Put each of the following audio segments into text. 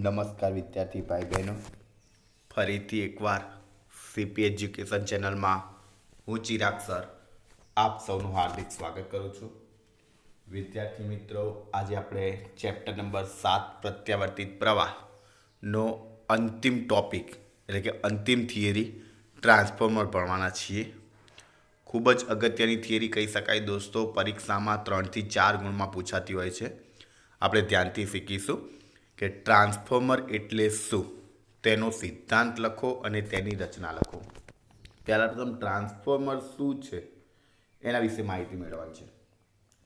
નમસ્કાર વિદ્યાર્થી ભાઈ બહેનો. ફરીથી એકવાર સીપી એજ્યુકેશન ચેનલમાં હું ચિરાગ સર આપ સૌનું હાર્દિક સ્વાગત કરું છું. વિદ્યાર્થી મિત્રો, આજે આપણે ચેપ્ટર નંબર સાત, પ્રત્યાવર્તિત પ્રવાહનો અંતિમ ટોપિક, એટલે કે અંતિમ થિયરી, ટ્રાન્સફોર્મર ભણવાના છીએ. ખૂબ જ અગત્યની થિયરી કહી શકાય દોસ્તો, પરીક્ષામાં ત્રણથી ચાર ગુણમાં પૂછાતી હોય છે. આપણે ધ્યાનથી શીખીશું. કે ટ્રાન્સફોર્મર એટલે શું? તેનો સિદ્ધાંત લખો અને તેની રચના લખો. પહેલાં તમે ટ્રાન્સફોર્મર શું છે? એના વિશે માહિતી મેળવવાની છે.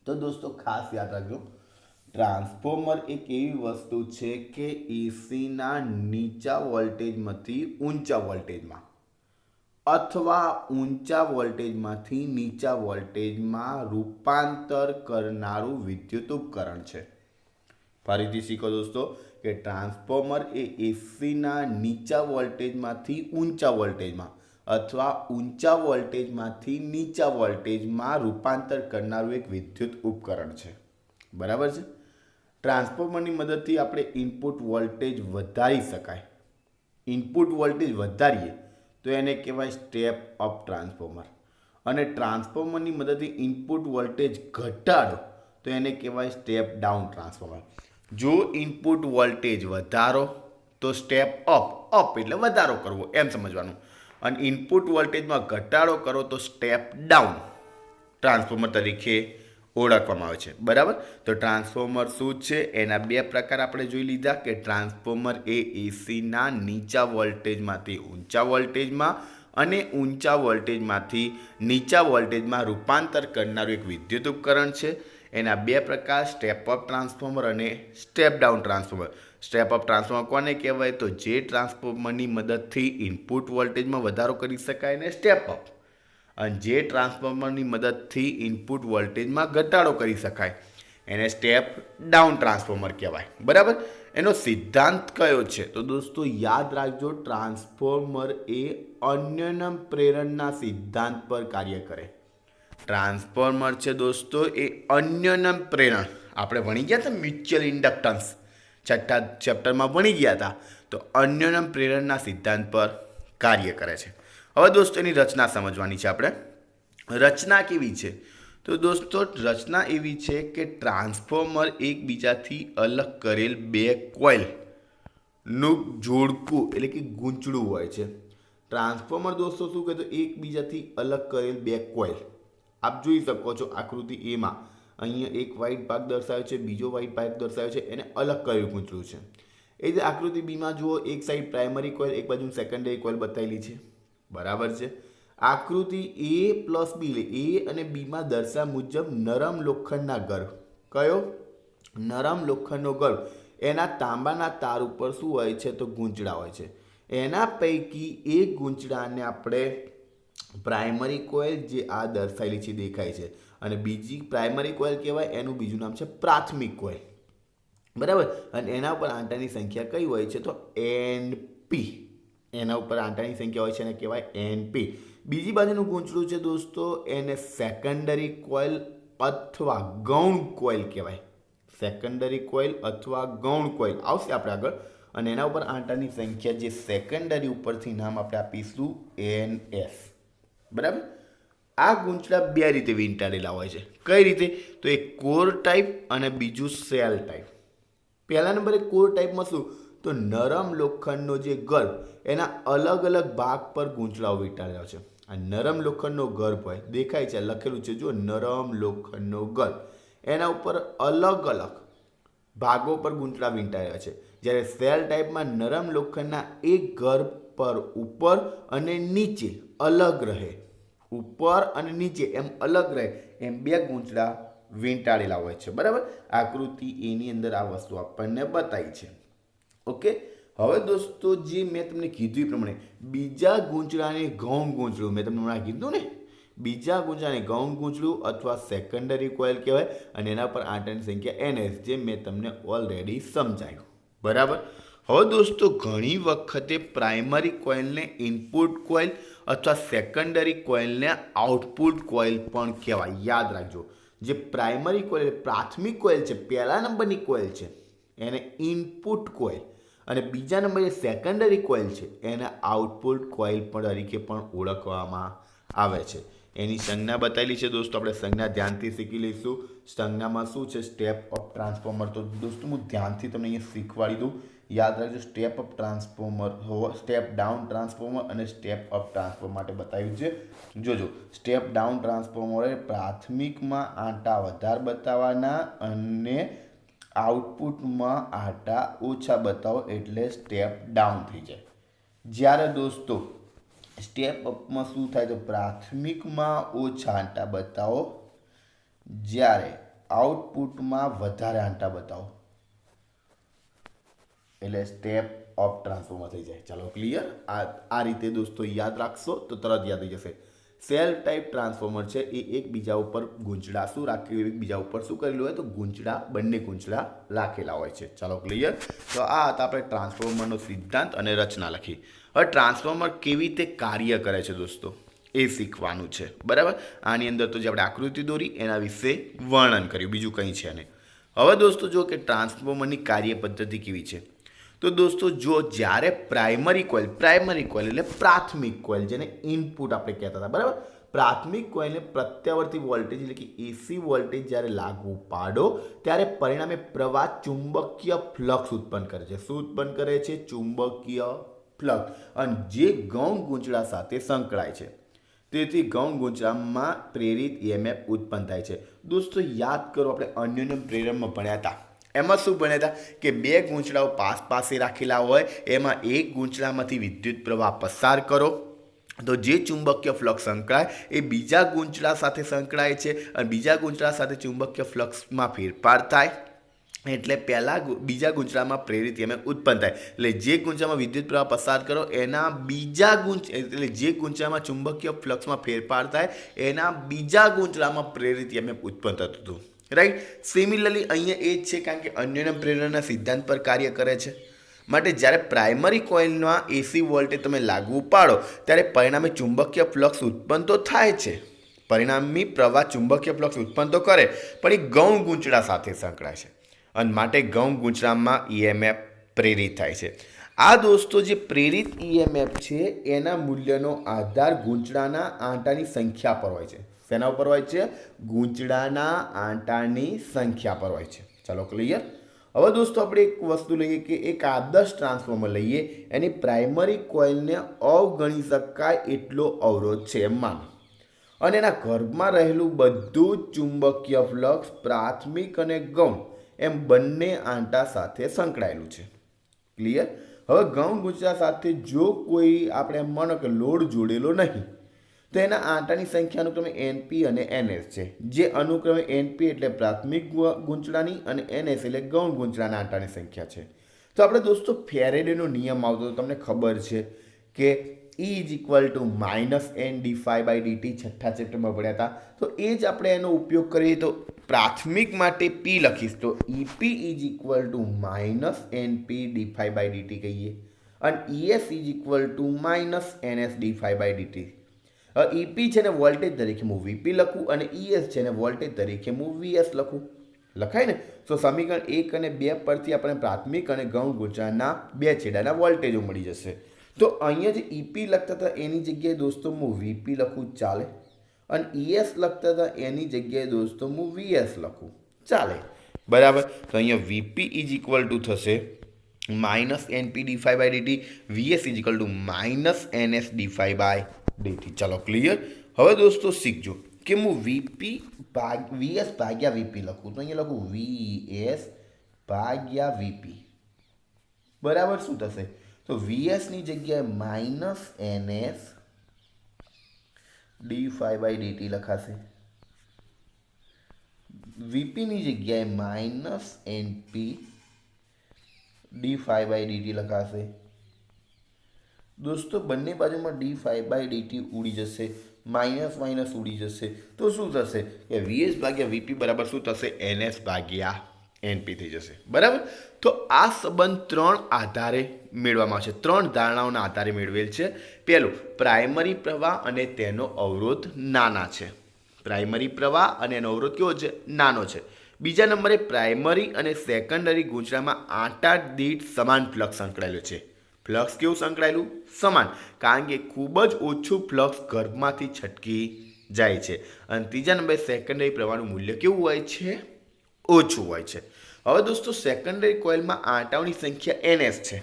તો દોસ્તો, ખાસ યાદ રાખજો. ટ્રાન્સફોર્મર એક એવી વસ્તુ છે કે એસીના નીચા વોલ્ટેજમાંથી ઊંચા વોલ્ટેજમાં અથવા ઊંચા વોલ્ટેજમાંથી નીચા વોલ્ટેજમાં રૂપાંતર કરનારું વિદ્યુત ઉપકરણ છે. ફરીથી શીખો દોસ્તો કે ટ્રાન્સફોર્મર એ એસીના નીચા વોલ્ટેજમાંથી ઊંચા વોલ્ટેજમાં અથવા ઊંચા વોલ્ટેજમાંથી નીચા વોલ્ટેજમાં રૂપાંતર કરનારું એક વિદ્યુત ઉપકરણ છે. બરાબર છે? ટ્રાન્સફોર્મરની મદદથી આપણે ઇનપુટ વોલ્ટેજ વધારી શકાય. ઇનપુટ વોલ્ટેજ વધારીએ તો એને કહેવાય સ્ટેપ અપ ટ્રાન્સફોર્મર. અને ટ્રાન્સફોર્મરની મદદથી ઇનપુટ વોલ્ટેજ ઘટાડો તો એને કહેવાય સ્ટેપ ડાઉન ટ્રાન્સફોર્મર. જો ઇનપુટ વોલ્ટેજ વધારો, તો સ્ટેપ અપ અપ એટલે વધારો કરવો, એમ સમજવાનું. અને ઇનપુટ વોલ્ટેજમાં ઘટાડો કરો, તો સ્ટેપ ડાઉન ટ્રાન્સફોર્મર તરીકે ઓળખવામાં આવે છે. બરાબર? તો ટ્રાન્સફોર્મર શું છે? એના બે પ્રકાર આપણે જોઈ લીધા કે ટ્રાન્સફોર્મર એ એસીના નીચા વોલ્ટેજમાંથી ઊંચા વોલ્ટેજમાં અને ઊંચા વોલ્ટેજમાંથી નીચા વોલ્ટેજમાં રૂપાંતર કરનારું એક વિદ્યુત ઉપકરણ છે. એના બે પ્રકાર સ્ટેપ અપ ટ્રાન્સફોર્મર અને step down transformer step up transformer કોને કહેવાય? તો જે ટ્રાન્સફોર્મરની મદદથી ઇનપુટ વોલ્ટેજમાં વધારો કરી શકાય ને સ્ટેપ અપ અને જે ટ્રાન્સફોર્મરની મદદથી ઇનપુટ વોલ્ટેજમાં ઘટાડો કરી શકાય. એને સ્ટેપ ડાઉન ટ્રાન્સફોર્મર કહેવાય. બરાબર? એનો સિદ્ધાંત કયો છે? તો દોસ્તો, યાદ રાખજો ટ્રાન્સફોર્મર એ અન્યનમ પ્રેરણના સિદ્ધાંત પર કાર્ય કરે. ટ્રાન્સફોર્મર છે દોસ્તો, એ અન્યના પ્રેરણ. આપણે ભણી ગયા હતા મ્યુચ્યુઅલ ઇન્ડક્ટન્સ. છઠ્ઠા ચેપ્ટરમાં ભણી ગયા હતા. તો અન્યના પ્રેરણના સિદ્ધાંત પર કાર્ય કરે છે. હવે દોસ્તો, એની રચના સમજવાની છે આપણે. રચના કેવી છે? તો દોસ્તો, રચના એવી છે કે ટ્રાન્સફોર્મર એકબીજાથી અલગ કરેલ બે કોઇલનું જોડકું, એટલે કે ગૂંચળું હોય છે. ટ્રાન્સફોર્મર દોસ્તો શું કહે તો એકબીજાથી અલગ કરેલ બે કોઇલ. આપ જોઈ શકો છો આકૃતિ એમાં અહીંયા એક વ્હાઇટ ભાગ દર્શાવ્યો છે, બીજો વ્હાઇટ ભાગ દર્શાવ્યો છે, એને અલગ કર્યું ગૂંચળું છે. એ જ આકૃતિ બીમાં જુઓ, એક સાઈડ પ્રાઇમરી કોઇલ એક બાજુ સેકન્ડરી કોઇલ બતાવેલી છે. બરાબર છે? આકૃતિ એ પ્લસ બી એ અને બીમાં દર્શા મુજબ નરમ લોખંડના ગર્ભ. કયો? નરમ લોખંડનો ગર્ભ. એના તાંબાના તાર ઉપર શું હોય છે તો ગૂંચડા હોય છે. એના પૈકી એક ગૂંચડાને આપણે પ્રાઇમરી કોઇલ જે આ દર્શાવેલી છે, દેખાય છે. અને બીજી પ્રાઇમરી કોઇલ કહેવાય, એનું બીજું નામ છે પ્રાથમિક કોઇલ બરાબર? અને એના ઉપર આંટાની સંખ્યા કઈ હોય છે? તો એનપી એના ઉપર આંટાની સંખ્યા હોય છે એને કહેવાય એનપી બીજી બાજુનું ગૂંચળું છે દોસ્તો, એને સેકન્ડરી કોઇલ અથવા ગૌણ કોઇલ કહેવાય. સેકન્ડરી કોઇલ અથવા ગૌણ કોઇલ આવશે આપણે આગળ. અને એના ઉપર આંટાની સંખ્યા જે સેકન્ડરી ઉપરથી નામ આપણે આપીશું, એન એસ. બરાબર? આ ગૂંચળા બે રીતે વીંટાળેલા હોય છે. કઈ રીતે? તો એક કોર ટાઈપ અને બીજું સેલ ટાઈપ. પહેલા નંબરે કોર ટાઈપમાં શું? તો નરમ લોખંડનો જે ગર્ભ, એના અલગ અલગ ભાગ પર ગૂંચળાઓ વીંટાળેલા છે. આ નરમ લોખંડનો ગર્ભ હોય, દેખાય છે, લખેલું છે જો નરમ લોખંડનો ગર્ભ. એના ઉપર અલગ અલગ ભાગો પર ગૂંચળા વીંટાળ્યા છે. જ્યારે સેલ ટાઈપમાં નરમ લોખંડના એક ગર્ભ પર ઉપર અને નીચે અલગ રહે. ઉપર અને નીચે એમ અલગ રહે, એમ બે ગૂંચળા વીંટાળેલા હોય છે. બરાબર? આકૃતિ એની અંદર આ વસ્તુ આપણને બતાવી છે. ઓકે? હવે દોસ્તો, જે મેં તમને કીધું એ પ્રમાણે, બીજા ગૂંચળાને ઘઉં ગૂંચળું મેં તમને હમણાં કીધું ને? બીજા ગૂંચળાને ગૌણ ગૂંચળું અથવા સેકન્ડરી કોઇલ કહેવાય, અને એના પર આંટાની સંખ્યા એનએસ જે મેં તમને ઓલરેડી સમજાયું. બરાબર? હવે દોસ્તો, ઘણી વખતે પ્રાઇમરી કોઇલને ઇનપુટ કોઇલ અથવા સેકન્ડરી કોઇલને આઉટપુટ કોઇલ પણ કહેવાય. યાદ રાખજો. જે પ્રાઇમરી કોઇલ પ્રાથમિક કોઇલ છે, પહેલા નંબરની કોઇલ છે, એને ઇનપુટ કોઇલ અને બીજા નંબરે સેકન્ડરી કોઇલ છે, એને આઉટપુટ કોઇલ પણ તરીકે પણ ઓળખવામાં આવે છે. એની સંજ્ઞા બતાવેલી છે દોસ્તો, આપણે સંજ્ઞા ધ્યાનથી શીખી લઈશું. સંજ્ઞામાં શું છે? સ્ટેપ ઓફ ટ્રાન્સફોર્મર તો દોસ્તો, હું ધ્યાનથી તમને અહીંયા શીખવાડી દઉં. યાદ રાખજો step up transformer step down transformer અને સ્ટેપ અપ ટ્રાન્સફોર્મર માટે બતાવ્યું છે. જોજો સ્ટેપ ડાઉન ટ્રાન્સફોર્મરે પ્રાથમિકમાં આંટા વધારે બતાવવાના અને આઉટપુટમાં આંટા ઓછા બતાવો એટલે સ્ટેપ ડાઉન થઈ જાય. જ્યારે દોસ્તો સ્ટેપ અપમાં શું થાય તો પ્રાથમિકમાં ઓછા આંટા બતાવો. જ્યારે આઉટપુટમાં વધારે આંટા બતાવો. એટલે સ્ટેપ ઓફ ટ્રાન્સફોર્મર થઈ જાય. ચાલો ક્લિયર આ આ રીતે દોસ્તો યાદ રાખશો તો તરત યાદ થઈ જશે. સેલ ટાઈપ ટ્રાન્સફોર્મર છે, એ એકબીજા ઉપર ગૂંચડા. શું રાખ્યું એકબીજા ઉપર શું કરેલું હોય? તો ગૂંચડા, બંને ગૂંચડા રાખેલા હોય છે. ચાલો ક્લિયર તો આ હતા આપણે ટ્રાન્સફોર્મરનો સિદ્ધાંત અને રચના લખી. હવે ટ્રાન્સફોર્મર કેવી રીતે કાર્ય કરે છે દોસ્તો? એ શીખવાનું છે. બરાબર? આની અંદર તો જે આપણે આકૃતિ દોરી, એના વિશે વર્ણન કર્યું. બીજું કંઈ છે નહીં. હવે દોસ્તો જો કે ટ્રાન્સફોર્મરની કાર્ય પદ્ધતિ કેવી છે. તો દોસ્તો, જો જ્યારે પ્રાઇમરી કોઇલ પ્રાઇમરી કોઇલ એટલે પ્રાથમિક કોઇલ જેને ઇનપુટ આપણે કહેતા હતા, બરાબર? પ્રાથમિક કોઇલને પ્રત્યાવર્તી વોલ્ટેજ એટલે કે એસી વોલ્ટેજ જ્યારે લાગુ પાડો, ત્યારે પરિણામે પ્રવાહ ચુંબકીય ફ્લક્સ ઉત્પન્ન કરે છે. શું ઉત્પન્ન કરે છે? ચુંબકીય ફ્લક્સ અને જે ગૌણ ગૂંચળા સાથે સંકળાય છે. તેથી ગૌણ ગૂંચળામાં પ્રેરિત ઈએમએફ ઉત્પન્ન થાય છે. દોસ્તો, યાદ કરો, આપણે અન્યોન્યમ પ્રેરણમાં ભણ્યા હતા. એમાં શું ભણ્યા હતા કે બે ગૂંચળાઓ પાસ પાસે રાખેલા હોય, એમાં એક ગૂંચળામાંથી વિદ્યુત પ્રવાહ પસાર કરો. તો જે ચુંબકીય ફ્લક્સ સંકળાય, એ બીજા ગૂંચળા સાથે સંકળાય છે અને બીજા ગૂંચળા સાથે ચુંબકીય ફ્લક્સમાં ફેરફાર થાય. એટલે પહેલાં બીજા ગૂંચળામાં પ્રેરિત એમ ઉત્પન્ન થાય. એટલે જે ગૂંચળામાં વિદ્યુત પ્રવાહ પસાર કરો, એના બીજા ગૂંચ, એટલે જે ગૂંચળામાં ચુંબકીય ફ્લક્સમાં ફેરફાર થાય, એના બીજા ગૂંચળામાં પ્રેરિત એમ ઉત્પન્ન થતું હતું. રાઈટ સિમિલરલી અહીંયા એ જ છે કારણ કે અન્યના પ્રેરણાના સિદ્ધાંત પર કાર્ય કરે છે. માટે જ્યારે પ્રાઇમરી કોઇલમાં એસી વોલ્ટેજ તમે લાગુ પાડો, ત્યારે પરિણામે ચુંબકીય ફ્લક્સ ઉત્પન્ન તો થાય છે. પરિણામી પ્રવાહ ચુંબકીય ફ્લક્સ ઉત્પન્ન તો કરે, પણ એ ગૌણ ગૂંચળા સાથે સંકળાય છે. અને માટે ગૌણ ગૂંચળામાં ઈએમએફ પ્રેરિત થાય છે. આ દોસ્તો જે પ્રેરિત ઈએમએફ છે, એના મૂલ્યનો આધાર ગૂંચળાના આંટાની સંખ્યા પર હોય છે. શેના ઉપર હોય છે? ગૂંચડાના આંટાની સંખ્યા પર હોય છે. ચાલો ક્લિયર હવે દોસ્તો આપણે એક વસ્તુ લઈએ કે એક આદર્શ ટ્રાન્સફોર્મર લઈએ. એની પ્રાઇમરી કોઇલને અવગણી શકાય એટલો અવરોધ છે એમ માનો. અને એના ગર્ભમાં રહેલું બધું જ ચુંબકીય ફ્લક્સ પ્રાથમિક અને ગૌણ એમ બંને આંટા સાથે સંકળાયેલું છે. ક્લિયર હવે ગૌણ ગૂંચળા સાથે જો કોઈ આપણે એમ માનો કે લોડ જોડેલો નહીં તો એના આંટાની સંખ્યા અનુક્રમે એનપી અને એનએસ છે. જે અનુક્રમે એનપી એટલે પ્રાથમિક ગૂંચળાની અને એનએસ એટલે ગૌણ ગૂંચળાના આંટાની સંખ્યા છે. તો આપણે દોસ્તો ફેરેડેનો નિયમ આવતો તમને ખબર છે કે E is equal to minus N D phi by DT છઠ્ઠા ચેપ્ટરમાં ભણ્યા હતા. તો એ જ આપણે એનો ઉપયોગ કરીએ તો પ્રાથમિક માટે પી લખીશ. તો EP is equal to minus N P D phi by DT કહીએ. અને ES is equal to minus NS D phi by DT EP છે ને વોલ્ટેજ તરીકે હું વીપી લખું અને ઈએસ છે ને વોલ્ટેજ તરીકે હું વીએસ લખું. લખાય ને? તો સમીકરણ એક અને બે પરથી આપણે પ્રાથમિક અને ગૌણ ગૂંચળાના બે છેડાના વોલ્ટેજો મળી જશે. તો અહીંયા જે ઈપી લખતા હતા એની જગ્યાએ દોસ્તો હું વીપી લખું ચાલે. અને ઈએસ લખતા હતા એની જગ્યાએ દોસ્તો હું વીએસ લખું. ચાલે. બરાબર? તો અહીંયા વીપી ઇઝ ઇક્વલ ટુ થશે minus NP D phi by DT VS is equal to minus NS D phi by DT ચાલો ક્લિયર હવે દોસ્તો શીખજો કે હું વીપી ભાગ વીએસ ભાગ્યા વીપી લખું તો અહીંયા લખું વીએસ ભાગ્યા વીપી બરાબર શું થશે તો વીએસની જગ્યાએ minus NS D phi by DT લખાશે વીપીની જગ્યાએ minus NP D phi by DT લખાશે દોસ્તો, બંને બાજુમાં ડી ફાઈવ બાય ડીટી ઉડી જશે માઇનસ માઇનસ ઉડી જશે. તો શું થશે? કે વીએસ ભાગ્યા વીપી બરાબર શું થશે? એનએસ ભાગ્યા એનપી થઈ જશે. બરાબર? તો આ સંબંધ ત્રણ આધારે મેળવવામાં આવશે. ત્રણ ધારણાઓના આધારે મેળવેલ છે. પહેલું પ્રાઇમરી પ્રવાહ અને તેનો અવરોધ નાના છે. પ્રાઇમરી પ્રવાહ અને એનો અવરોધ કેવો છે? નાનો છે. બીજા નંબરે પ્રાઇમરી અને સેકન્ડરી ગૂંચળામાં આટા દીઠ સમાન ફ્લક્સ સંકળાયેલો છે. ફ્લક્સ કેવું સંકળાયેલું? સમાન. કારણ કે ખૂબ જ ઓછું ફ્લક્સ ગર્ભમાંથી છટકી જાય છે. અને ત્રીજા નંબરે સેકન્ડરી પ્રવાહનું મૂલ્ય કેવું હોય છે? ઓછું હોય છે. હવે દોસ્તો સેકન્ડરી કોઇલમાં આંટાઓની સંખ્યા એનએસ છે.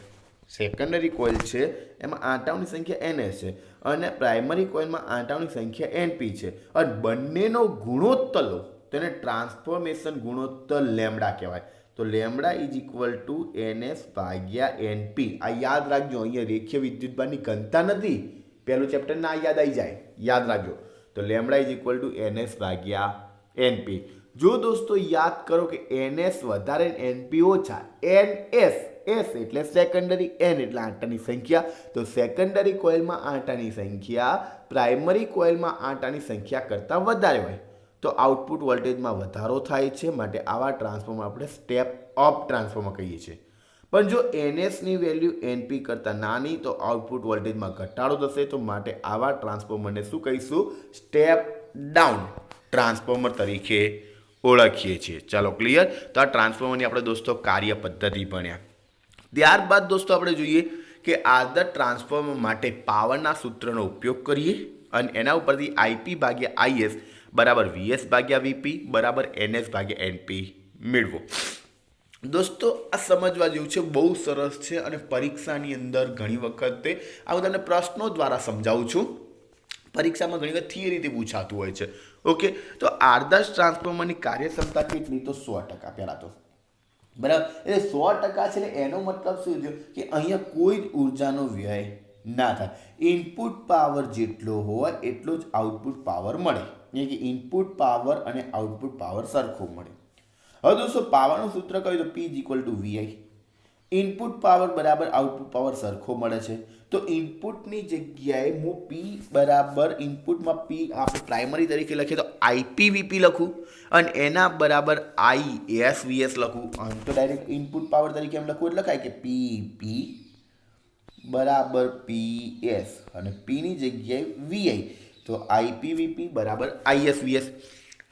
સેકન્ડરી કોઇલ છે, એમાં આંટાઓની સંખ્યા એનએસ છે અને પ્રાઇમરી કોઇલમાં આંટાઓની સંખ્યા એનપી છે. અને બંનેનો ગુણોત્તર લો. તેને ટ્રાન્સફોર્મેશન ગુણોત્તર લેમડા કહેવાય. તો lambda is equal to NS ભાગ્યા એનપી આ યાદ રાખજો, અહીંયા રેખીય વિદ્યુતભારની ઘનતા નથી. પહેલું ચેપ્ટર ના યાદ આવી જાય. યાદ રાખજો. તો lambda is equal to NS ભાગ્યા એનપી જો દોસ્તો યાદ કરો કે એનએસ વધારે એનપી ઓછા એન એસ એસ એટલે સેકન્ડરી એન એટલે આંટાની સંખ્યા. તો સેકન્ડરી કોઇલમાં આંટાની સંખ્યા પ્રાઇમરી કોઇલમાં આંટાની સંખ્યા કરતાં વધારે હોય. તો આઉટપુટ વોલ્ટેજમાં વધારો થાય છે, માટે આવા ટ્રાન્સફોર્મર આપણે સ્ટેપ અપ ટ્રાન્સફોર્મર કહીએ છીએ. પણ જો એનએસની વેલ્યુ એનપી કરતાં નાની, તો આઉટપુટ વોલ્ટેજમાં ઘટાડો થશે, તો માટે આવા ટ્રાન્સફોર્મરને શું કહીશું? સ્ટેપ ડાઉન ટ્રાન્સફોર્મર તરીકે ઓળખીએ છીએ. ચાલો, ક્લિયર? તો આ ટ્રાન્સફોર્મરની આપણે દોસ્તો કાર્ય પદ્ધતિ ભણ્યા. ત્યારબાદ દોસ્તો આપણે જોઈએ કે આદર્શ ટ્રાન્સફોર્મર માટે પાવરના સૂત્રનો ઉપયોગ કરીએ અને એના ઉપરથી આઈપી ભાગ્યા આઈએસ બરાબર વીએસ ભાગ્યા વીપી, બરાબર એનએસ ભાગ્યા એનપી. મેળવો. દોસ્તો, આ સમજવા જેવું છે, બહુ સરસ છે અને પરીક્ષાની અંદર ઘણી વખતે આ હું તમને પ્રશ્નો દ્વારા સમજાવું છું. પરીક્ષામાં ઘણી વખત થિયરીથી પૂછાતું હોય છે. ઓકે તો આદર્શ ટ્રાન્સફોર્મરની કાર્યક્ષમતા કેટલી તો સો ટકા પહેલાં તો. બરાબર? એટલે સો ટકા છે એટલે એનો મતલબ શું થયો? કે અહીંયા કોઈ જ ઉર્જાનો વ્યય ના થાય. ઇનપુટ પાવર જેટલો હોય, એટલો જ આઉટપુટ પાવર મળે. એટલે કે ઇનપુટ પાવર અને આઉટપુટ પાવર સરખો મળે. હવે દોસ્તો, પાવરનું સૂત્ર કહ્યું તો P equal to VI input power બરાબર આઉટપુટ પાવર સરખો મળે છે. તો ઇનપુટની જગ્યાએ હું પી બરાબર ઇનપુટમાં પી આપણે પ્રાઇમરી તરીકે લખીએ તો આઈપીવીપી લખું અને એના બરાબર આઈ એસ વીએસ લખું. અને તો ડાયરેક્ટ ઇનપુટ પાવર તરીકે એમ લખવું એટલે લખાય કે પી પી બરાબર પી એસ અને પીની જગ્યાએ વીઆઈ તો આઈપીવીપી બરાબર આઈએસવીએસ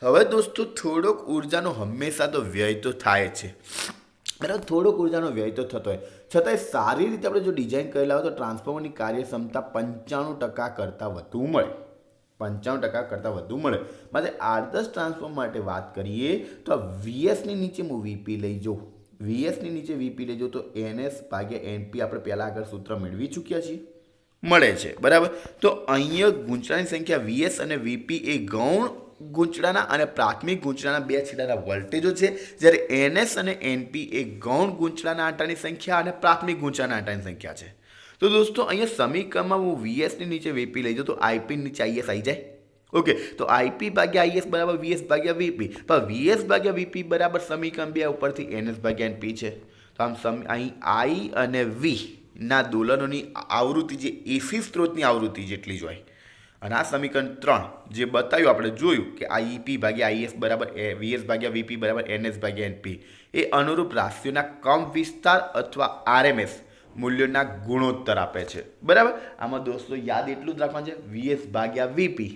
હવે દોસ્તો, થોડોક ઉર્જાનો હંમેશા તો વ્યય તો થાય છે. બરાબર, થોડોક ઉર્જાનો વ્યય તો થતો હોય. છતાંય સારી રીતે આપણે જો ડિઝાઇન કરેલા હોય તો ટ્રાન્સફોર્મરની કાર્યક્ષમતા પંચાણું ટકા કરતાં વધુ મળે. પંચાણું ટકા કરતાં વધુ મળે. માટે આદર્શ ટ્રાન્સફોર્મ માટે વાત કરીએ તો વીએસની નીચે હું વીપી લઈ જાઉં. વીએસની નીચે વીપી લઈ જાઉં તો એનએસ ભાગ્યા એનપી આપણે પહેલાં આગળ સૂત્ર મેળવી ચૂક્યા છીએ. મળે છે. બરાબર? તો અહીંયા ગૂંચળાની સંખ્યા વીએસ અને વીપી એ ગૌણ ગૂંચળાના અને પ્રાથમિક ગૂંચળાના બે છેડાના વોલ્ટેજો છે. જ્યારે એનએસ અને એનપી એ ગૌણ ગૂંચળાના આંટાની સંખ્યા અને પ્રાથમિક ગૂંચળાના આંટાની સંખ્યા છે. તો દોસ્તો, અહીંયા સમીકરણમાં હું વીએસની નીચે વીપી લઈ જાઉં. તો આઈપી નીચે આઈએસ આવી જાય. ઓકે, તો આઈપી ભાગ્યા આઈએસ બરાબર વીએસ ભાગ્યા વીપી. પણ વીએસ ભાગ્યા વીપી બરાબર સમીકરણ બે ઉપરથી એનએસ ભાગ્યા એનપી છે. તો આમ સમ, અહીં આઈ અને વી ના દોલનોની આવૃત્તિ જે એસી સ્ત્રોતની આવૃત્તિ જેટલી જ હોય. અને આ સમીકરણ ત્રણ જે બતાવ્યું, આપણે જોયું કે આઈપી ભાગ્યા આઈએફ બરાબર એ વીએસ ભાગ્યા વીપી બરાબર એનએસ ભાગ્યા એનપી એ અનુરૂપ રાશિઓના કમ વિસ્તાર અથવા આરએમએસ મૂલ્યોના ગુણોત્તર આપે છે. બરાબર? આમાં દોસ્તો યાદ એટલું જ રાખવાનું છે વીએસ ભાગ્યા વીપી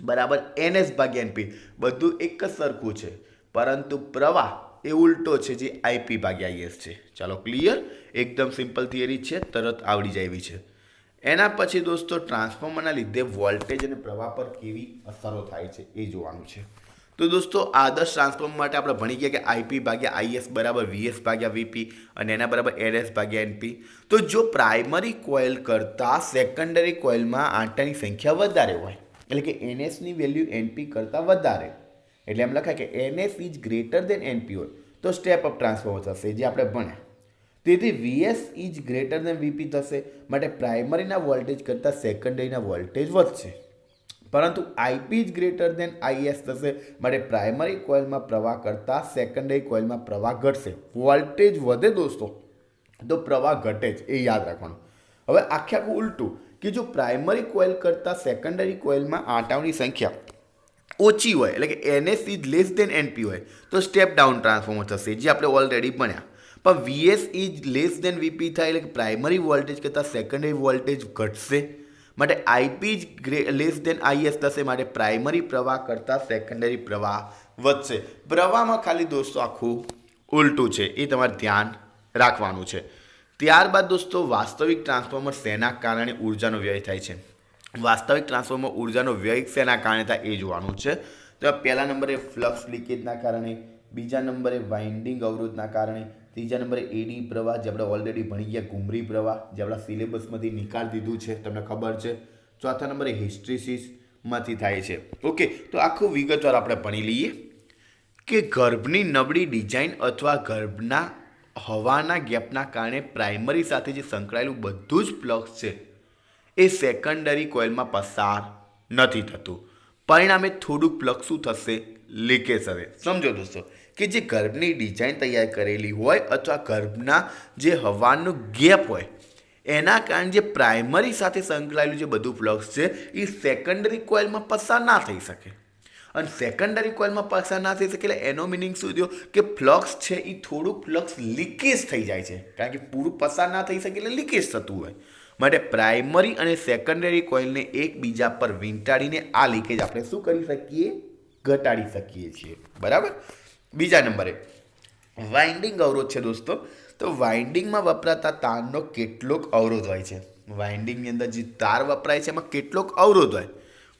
બરાબર એનએસ ભાગ્યા એનપી બધું એક જ સરખું છે. પરંતુ પ્રવાહ એ ઉલટો છે જે આઈપી ભાગ્યા આઈએસ છે. ચાલો ક્લિયર એકદમ સિમ્પલ થિયરી છે, તરત આવડી જાય એવી છે. એના પછી દોસ્તો ટ્રાન્સફોર્મરના લીધે વોલ્ટેજ અને પ્રવાહ પર કેવી અસરો થાય છે એ જોવાનું છે. તો દોસ્તો, આદર્શ ટ્રાન્સફોર્મર માટે આપણે ભણી ગયા કે આઈપી ભાગ્યા આઈએસ બરાબર વીએસ ભાગ્યા વીપી અને એના બરાબર એનએસ ભાગ્યા એનપી તો જો પ્રાઇમરી કોઇલ કરતાં સેકન્ડરી કોઇલમાં આંટાની સંખ્યા વધારે હોય, એટલે કે એનએસની વેલ્યુ એનપી કરતાં વધારે એટલે એમ લખાય કે NS is greater than NP or તો સ્ટેપ અપ ટ્રાન્સફોર્મર થશે, જે આપણે ભણ્યા. તેથી VS is greater than VP થશે, માટે પ્રાઇમરીના વોલ્ટેજ કરતાં સેકન્ડરીના વોલ્ટેજ વધશે. પરંતુ IP is greater than IS થશે, માટે પ્રાઇમરી કોઇલમાં પ્રવાહ કરતાં સેકન્ડરી કોઇલમાં પ્રવાહ ઘટશે. વોલ્ટેજ વધે દોસ્તો, તો પ્રવાહ ઘટે જ, એ યાદ રાખવાનું. હવે આખે આખું ઉલટું, કે જો પ્રાઇમરી કોઇલ કરતાં સેકન્ડરી કોઇલમાં આંટાઓની સંખ્યા ઓછી હોય, એટલે કે NS is less than NP હોય, તો સ્ટેપ ડાઉન ટ્રાન્સફોર્મર થશે, જે આપણે ઓલરેડી ભણ્યા. પણ VS is less than VP થાય, એટલે કે પ્રાઇમરી વોલ્ટેજ કરતાં સેકન્ડરી વોલ્ટેજ ઘટશે. માટે આઈપી જ લેસ દેન આઈએસ થશે, માટે પ્રાઇમરી પ્રવાહ કરતાં સેકન્ડરી પ્રવાહ વધશે. પ્રવાહમાં ખાલી દોસ્તો આખું ઉલટું છે, એ તમારે ધ્યાન રાખવાનું છે. ત્યારબાદ દોસ્તો, વાસ્તવિક ટ્રાન્સફોર્મર શેના કારણે ઉર્જાનો વ્યય થાય છે? વાસ્તવિક ટ્રાન્સફોર્મર ઉર્જાનો વ્યય શેના કારણે થાય એ જોવાનું છે. તો પહેલા નંબરે ફ્લક્સ લીકેજના કારણે, બીજા નંબરે વાઇન્ડિંગ અવરોધના કારણે, ત્રીજા નંબરે એડી પ્રવાહ જે આપણે ઓલરેડી ભણી ગયા, ઘુમરી પ્રવાહ જે આપણા સિલેબસમાંથી નિકાળ દીધું છે, તમને ખબર છે. ચોથા નંબરે હિસ્ટ્રીસીસમાંથી થાય છે. ઓકે તો આખું વિગતવાર આપણે ભણી લઈએ કે ગર્ભની નબળી ડિઝાઇન અથવા ગર્ભના હવાના ગેપના કારણે પ્રાઇમરી સાથે જે સંકળાયેલું બધું જ પ્લક્સ છે એ સેકન્ડરી કોઇલમાં પસાર નથી થતું. પરિણામે થોડુંક ફ્લક્સ શું થશે? લીકેજ થશે સમજો દોસ્તો, કે જે ગર્ભની ડિઝાઇન તૈયાર કરેલી હોય અથવા ગર્ભના જે હવાનું ગેપ હોય, એના કારણે જે પ્રાઇમરી સાથે સંકળાયેલું જે બધું ફ્લક્સ છે, એ સેકન્ડરી કોઇલમાં પસાર ના થઈ શકે. અને સેકન્ડરી કોઇલમાં પસાર ના થઈ શકે એટલે એનો મિનિંગ શું થયો? કે ફ્લક્સ છે એ થોડુંક ફ્લક્સ લીકેજ થઈ જાય છે. કારણ કે પૂરું પસાર ના થઈ શકે એટલે લીકેજ થતું હોય. માટે પ્રાઇમરી અને સેકન્ડરી કોઇલને એકબીજા પર વીંટાડીને આ લીકેજ આપણે શું કરી શકીએ? ઘટાડી શકીએ છીએ. બરાબર? બીજા નંબરે વાઇન્ડિંગ અવરોધ છે દોસ્તો. તો વાઇન્ડિંગમાં વપરાતા તારનો કેટલોક અવરોધ હોય છે. વાઇન્ડિંગની અંદર જે તાર વપરાય છે, એમાં કેટલોક અવરોધ હોય.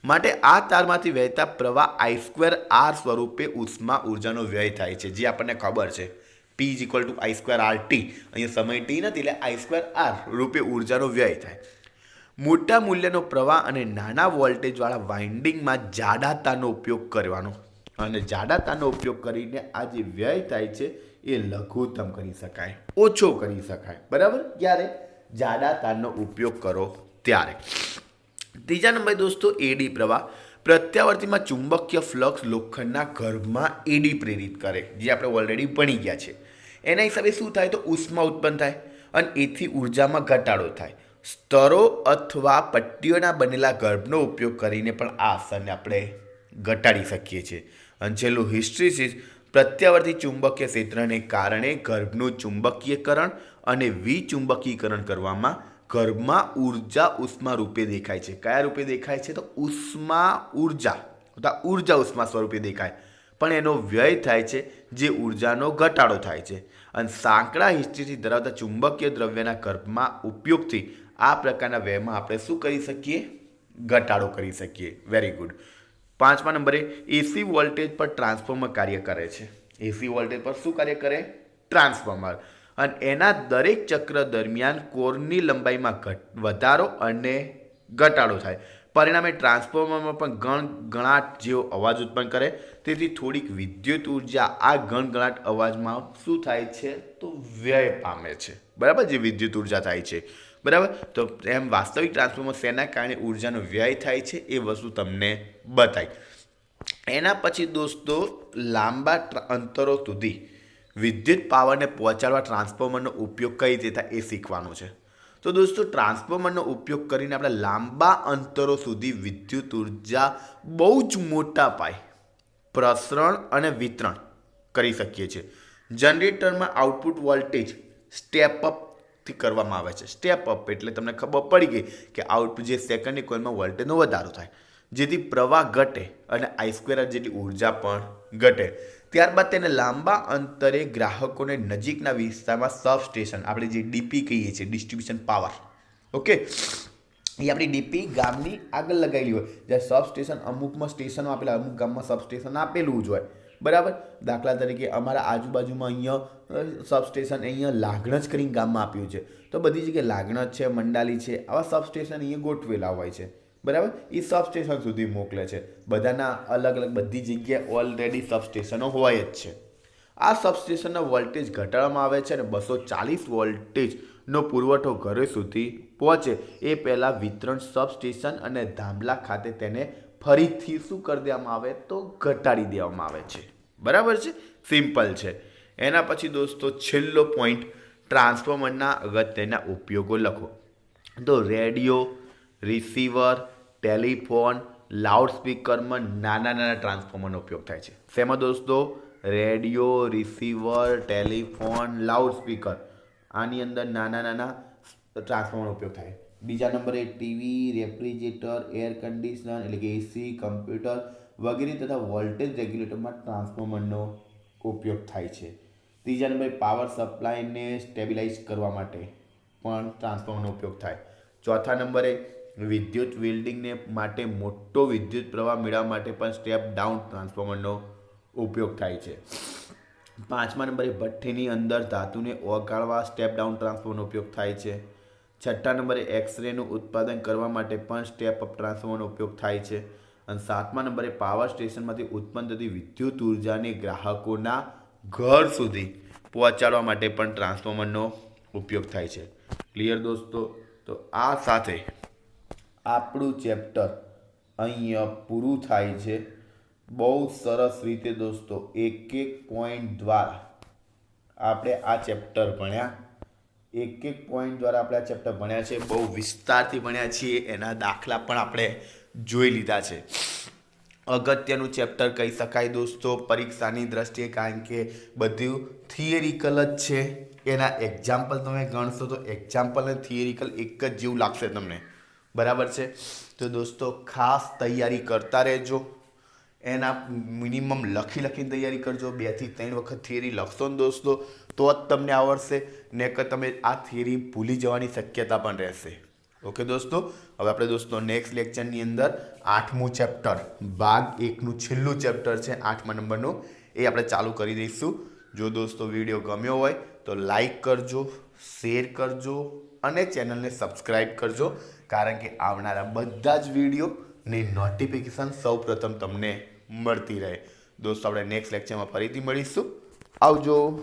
માટે આ તારમાંથી વહેતા પ્રવાહ આઈ સ્ક્વેર આર સ્વરૂપે ઉષ્મા ઉર્જાનો વ્યય થાય છે, જે આપણને ખબર છે. P is equal to I square R T અહીંયા સમય ટી નથી, એટલે આઈ સ્ક્વેર આર રૂપે ઉર્જાનો વ્યય થાય. મોટા મૂલ્યનો પ્રવાહ અને નાના વોલ્ટેજવાળા વાઇન્ડિંગમાં જાડા તારનો ઉપયોગ કરવાનો. અને જાડા તારનો ઉપયોગ કરીને આ જે વ્યય થાય છે, એ લઘુત્તમ કરી શકાય. ઓછો કરી શકાય. બરાબર? ક્યારે? જાડા તારનો ઉપયોગ કરો ત્યારે. ત્રીજા નંબર દોસ્તો એડી પ્રવાહ. પ્રત્યાવર્તીમાં ચુંબકીય ફ્લક્સ લોખંડના ગર્ભમાં એડી પ્રેરિત કરે, જે આપણે ઓલરેડી ભણી ગયા છે. એના હિસાબે શું થાય તો ઉષ્મા ઉત્પન્ન થાય અને એથી ઉર્જામાં ઘટાડો થાય. સ્તરો અથવા પટ્ટીઓના બનેલા ગર્ભનો ઉપયોગ કરીને પણ આ અસરને આપણે ઘટાડી શકીએ છીએ. અને છેલ્લું હિસ્ટ્રીસિસ પ્રત્યાવર્તી ચુંબકીય ક્ષેત્રને કારણે ગર્ભનું ચુંબકીયકરણ અને વિચુંબકીકરણ કરવામાં ગર્ભમાં ઊર્જા ઉષ્મા રૂપે દેખાય છે. કયા રૂપે દેખાય છે તો ઉષ્મા ઊર્જા ઊર્જા ઉષ્મા સ્વરૂપે દેખાય. પણ એનો વ્યય થાય છે, જે ઉર્જાનો ઘટાડો થાય છે. અને સાંકડા હિસ્ટ્રીથી ધરાવતા ચુંબકીય દ્રવ્યના ગર્ભમાં ઉપયોગથી આ પ્રકારના વ્યયમાં આપણે શું કરી શકીએ? ઘટાડો કરી શકીએ. વેરી ગુડ પાંચમા નંબરે એસી વોલ્ટેજ પર ટ્રાન્સફોર્મર કાર્ય કરે છે. એસી વોલ્ટેજ પર શું કાર્ય કરે? ટ્રાન્સફોર્મર અને એના દરેક ચક્ર દરમિયાન કોરની લંબાઈમાં ઘટ વધારો અને ઘટાડો થાય. પરિણામે ટ્રાન્સફોર્મરમાં પણ ગણ ગણાટ જેવો અવાજ ઉત્પન્ન કરે. તેથી થોડીક વિદ્યુત ઊર્જા આ ગણગણાટ અવાજમાં શું થાય છે? તો વ્યય પામે છે. બરાબર? જે વિદ્યુત ઊર્જા થાય છે. બરાબર? તો એમ વાસ્તવિક ટ્રાન્સફોર્મર શેના કારણે ઉર્જાનો વ્યય થાય છે એ વસ્તુ તમને બતાવી એના પછી દોસ્તો, લાંબા અંતરો સુધી વિદ્યુત પાવરને પહોંચાડવા ટ્રાન્સફોર્મરનો ઉપયોગ કઈ રીતે થાય એ શીખવાનું છે. તો દોસ્તો, ટ્રાન્સફોર્મરનો ઉપયોગ કરીને આપણે લાંબા અંતરો સુધી વિદ્યુત ઊર્જા બહુ જ મોટા પાય પ્રસરણ અને વિતરણ કરી શકીએ છીએ. જનરેટરમાં આઉટપુટ વોલ્ટેજ સ્ટેપ અપથી કરવામાં આવે છે. સ્ટેપ અપ એટલે તમને ખબર પડી ગઈ કે આઉટપુટ જે સેકન્ડની કોઇલમાં વોલ્ટેજનો વધારો થાય. જેથી પ્રવાહ ઘટે અને આઈ સ્ક્વેર જેટલી ઊર્જા પણ ઘટે. ત્યારબાદ તેને લાંબા અંતરે ગ્રાહકોને નજીકના વિસ્તારમાં સબ સ્ટેશન આપણે જે ડીપી કહીએ છીએ ડિસ્ટ્રીબ્યુશન પાવર ઓકે એ આપણી ડીપી ગામની આગળ લગાવેલી હોય. જ્યાં સબ સ્ટેશન અમુકમાં સ્ટેશનો આપેલા, અમુક ગામમાં સબ સ્ટેશન આપેલું જ હોય. બરાબર? દાખલા તરીકે અમારા આજુબાજુમાં અહીંયા સબ સ્ટેશન અહીંયા લાગણજ કરીને ગામમાં આપ્યું છે. તો બધી જગ્યાએ લાગણજ છે, મંડાલી છે, આવા સબ સ્ટેશન અહીંયા ગોઠવેલા હોય છે. બરાબર? એ સબસ્ટેશન સુધી મોકલે છે. બધાના અલગ અલગ બધી જગ્યાએ ઓલરેડી સબસ્ટેશનો હોય જ છે. આ સબસ્ટેશનનો વોલ્ટેજ ઘટાડવામાં આવે છે અને બસો ચાલીસ વોલ્ટેજનો પુરવઠો ઘરે સુધી પહોંચે. એ પહેલાં વિતરણ સબસ્ટેશન અને ધામલા ખાતે તેને ફરીથી શું કરી દેવામાં આવે? તો ઘટાડી દેવામાં આવે છે. બરાબર છે? સિમ્પલ છે. એના પછી દોસ્તો, છેલ્લો પોઈન્ટ ટ્રાન્સફોર્મરના અગત્યના ઉપયોગો લખો. તો રેડિયો રિસીવર ટેલિફોન, લાઉડસ્પીકરમાં નાના નાના ટ્રાન્સફોર્મરનો ઉપયોગ થાય છે. શેમાં દોસ્તો? Radio, receiver, telephone, loudspeaker. આની અંદર નાના નાના ટ્રાન્સફોર્મરનો ઉપયોગ થાય. બીજા નંબરે ટીવી, રેફ્રિજરેટર, એર કન્ડિશનર એટલે કે એસી, કમ્પ્યુટર વગેરે તથા વોલ્ટેજ રેગ્યુલેટરમાં ટ્રાન્સફોર્મરનો ઉપયોગ થાય છે. ત્રીજા નંબરે પાવર સપ્લાયને સ્ટેબિલાઇઝ કરવા માટે પણ ટ્રાન્સફોર્મરનો ઉપયોગ થાય. ચોથા નંબરે વિદ્યુત વેલ્ડિંગને માટે મોટો વિદ્યુત પ્રવાહ મેળવવા માટે પણ સ્ટેપ ડાઉન ટ્રાન્સફોર્મરનો ઉપયોગ થાય છે. પાંચમા નંબરે ભઠ્ઠીની અંદર ધાતુને ઓગાળવા સ્ટેપ ડાઉન ટ્રાન્સફોર્મરનો ઉપયોગ થાય છે. છઠ્ઠા નંબરે એક્સરેનું ઉત્પાદન કરવા માટે પણ સ્ટેપ અપ ટ્રાન્સફોર્મરનો ઉપયોગ થાય છે. અને સાતમા નંબરે પાવર સ્ટેશનમાંથી ઉત્પન્ન થતી વિદ્યુત ઉર્જાને ગ્રાહકોના ઘર સુધી પહોંચાડવા માટે પણ ટ્રાન્સફોર્મરનો ઉપયોગ થાય છે. ક્લિયર દોસ્તો? તો આ સાથે આપણું ચેપ્ટર અહીંયા પૂરું થાય છે. બહુ સરસ રીતે દોસ્તો એક એક પોઈન્ટ દ્વારા આપણે આ ચેપ્ટર ભણ્યા. એક એક પોઈન્ટ દ્વારા આપણે આ ચેપ્ટર ભણ્યા છે. બહુ વિસ્તારથી ભણ્યા છીએ. એના દાખલા પણ આપણે જોઈ લીધા છે. અગત્યનું ચેપ્ટર કહી શકાય દોસ્તો. પરીક્ષાની દ્રષ્ટિએ કારણ કે બધું થિયરિકલ જ છે. એના એક્ઝામ્પલ તમે ગણશો તો એક્ઝામ્પલ અને થિયરિકલ એક જ જેવું લાગશે તમને. બરાબર છે? તો દોસ્તો, ખાસ તૈયારી કરતા રહેજો. એના મિનિમમ લખી લખીને તૈયારી કરજો. બેથી ત્રણ વખત થિયરી લખશો ને દોસ્તો, તો જ તમને આવડશે. ને કે તમે આ થિયરી ભૂલી જવાની શક્યતા પણ રહેશે. ઓકે દોસ્તો? હવે આપણે દોસ્તો નેક્સ્ટ લેક્ચરની અંદર આઠમું ચેપ્ટર ભાગ એકનું છેલ્લું ચેપ્ટર છે, આઠમા નંબરનું. એ આપણે ચાલુ કરી દઈશું. જો દોસ્તો વીડિયો ગમ્યો હોય તો લાઈક કરજો શેર કરજો અને ચેનલને સબસ્ક્રાઈબ કરજો. કારણ કે આવનારા બધા જ વિડીયોની નોટિફિકેશન સૌપ્રથમ તમને મળતી રહે. દોસ્તો, આપણે નેક્સ્ટ લેક્ચરમાં ફરીથી મળીશું. આવજો.